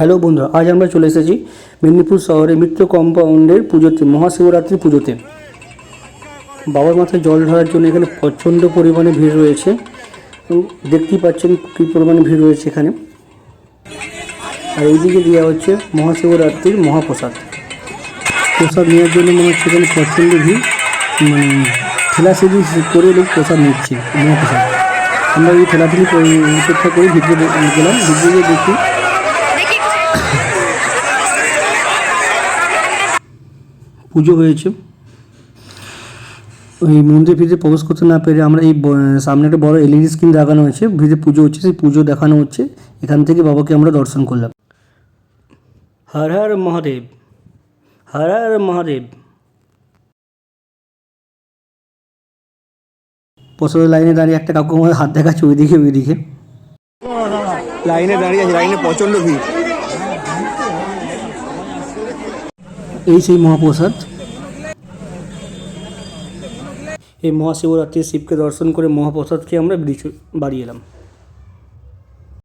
Hello বন্ধুরা, আজ আমরা চলে এসেছি মেদিনীপুর শহরে মিত্র কম্পাউন্ডের পুজোতে, মহাশিবরাত্রি পুজোতে। বাবার মাথায় জল ঢালার জন্য এখানে প্রচণ্ড পরিমাণে ভিড় রয়েছে। দেখতেই পাচ্ছেন কী পরিমাণে ভিড় রয়েছে এখানে। আর এইদিকে দেওয়া হচ্ছে মহাশিবরাত্রির মহাপ্রসাদ। প্রসাদ নেওয়ার জন্য মনে হচ্ছে এখানে প্রচণ্ড ভিড়। ঠেলাঠেলি করে লোক প্রসাদ নিচ্ছে মহাপ্রসাদ। আমরা এই ঠেলাঠেলি অপেক্ষা করে ভিতরে গেলাম। ভিতরে দেখি পুজো হয়েছে। ওই মন্দির ভিতরে প্রবেশ করতে না পেরে আমরা এই সামনে একটা বড় এলইডি স্ক্রিন লাগানো হয়েছে। ভিতরে পুজো হচ্ছে সেই পুজো দেখানো হচ্ছে। এখান থেকে বাবাকে আমরা দর্শন করলাম। হর হর মহাদেব হর হর মহাদেব। প্রসাদের লাইনে দাঁড়িয়ে একটা কাকু আমাদের হাত দেখাচ্ছে ওইদিকে ওইদিকে। লাইনে দাঁড়িয়ে আছে লাইনে প্রচণ্ড ভিড়। এই সেই মহাপ্রসাদ। এই মহাশিবরাত্রির শিবকে দর্শন করে মহাপ্রসাদকে আমরা বাড়িয়ে বাড়ি এলাম।